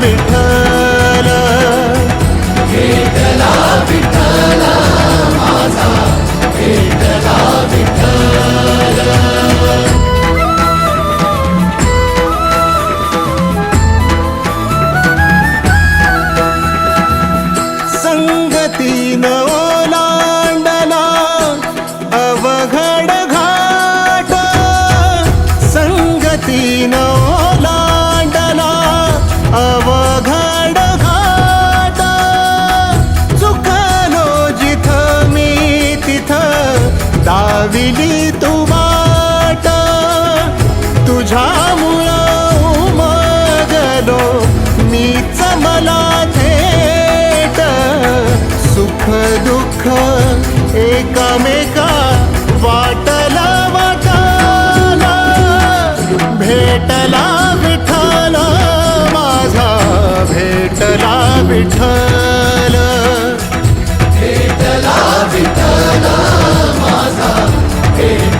भेटला मला थेट सुख दुःख एकामेका वाटला वाटाला भेटला विठ्ठल माझा भेटला विठ्ठल. गुरु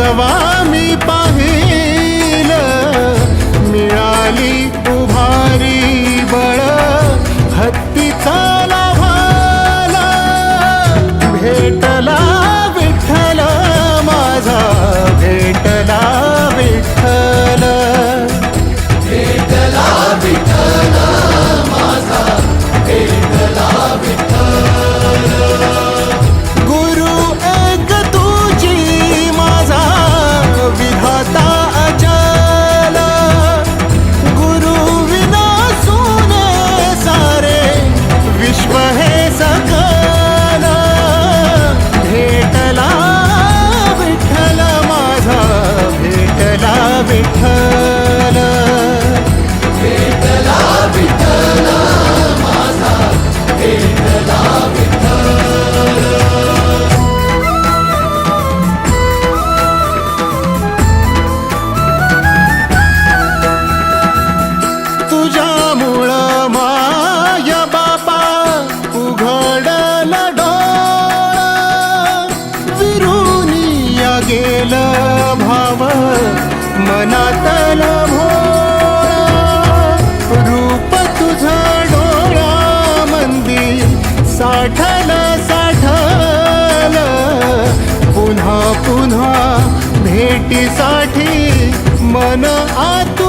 ராசவா भेटीसाठी मन आत